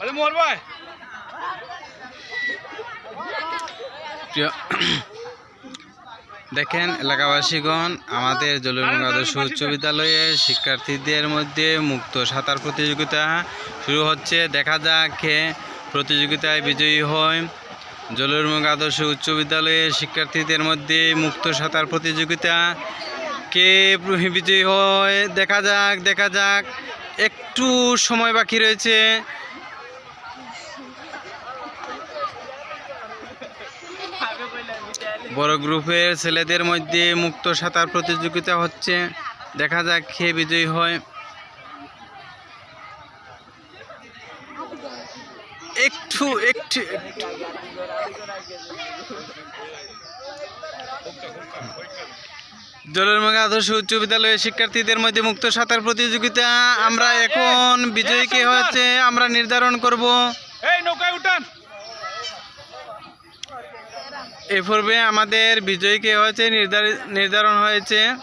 আরে মোহর ভাই দেখেন এলাকাবাসীগণ আমাদের জলরঙ্গ আদর্শ উচ্চ বিদ্যালয়ের শিক্ষার্থীদের মধ্যে মুক্ত সাঁতার প্রতিযোগিতা শুরু হচ্ছে। দেখা যাক কে প্রতিযোগিতায় বিজয়ী হয়। জলরঙ্গ আদর্শ উচ্চ বিদ্যালয়ের শিক্ষার্থীদের মধ্যে মুক্ত সাঁতার প্রতিযোগিতা কে বিজয়ী হয়? দেখা যাক দেখা যাক। একটু সময় বাকি রয়েছে। বড় গ্রুপের ছেলেদের মধ্যে মুক্ত সাঁতার প্রতিযোগিতা হচ্ছে। দেখা যাক কে বিজয়ী হয়। একটু একটু একটু। জলেরমঙ্গা আদর্শ উচ্চ বিদ্যালয়ের শিক্ষার্থীদের মধ্যে মুক্ত সাঁতার প্রতিযোগিতা। আমরা এখন বিজয়ী কে হয়েছে, আমরা নির্ধারণ করব। এই নৌকায় উঠান। এ পূর্বে আমাদের বিজয়ী কে হয়েছে নির্ধারি- নির্ধারণ হয়েছে।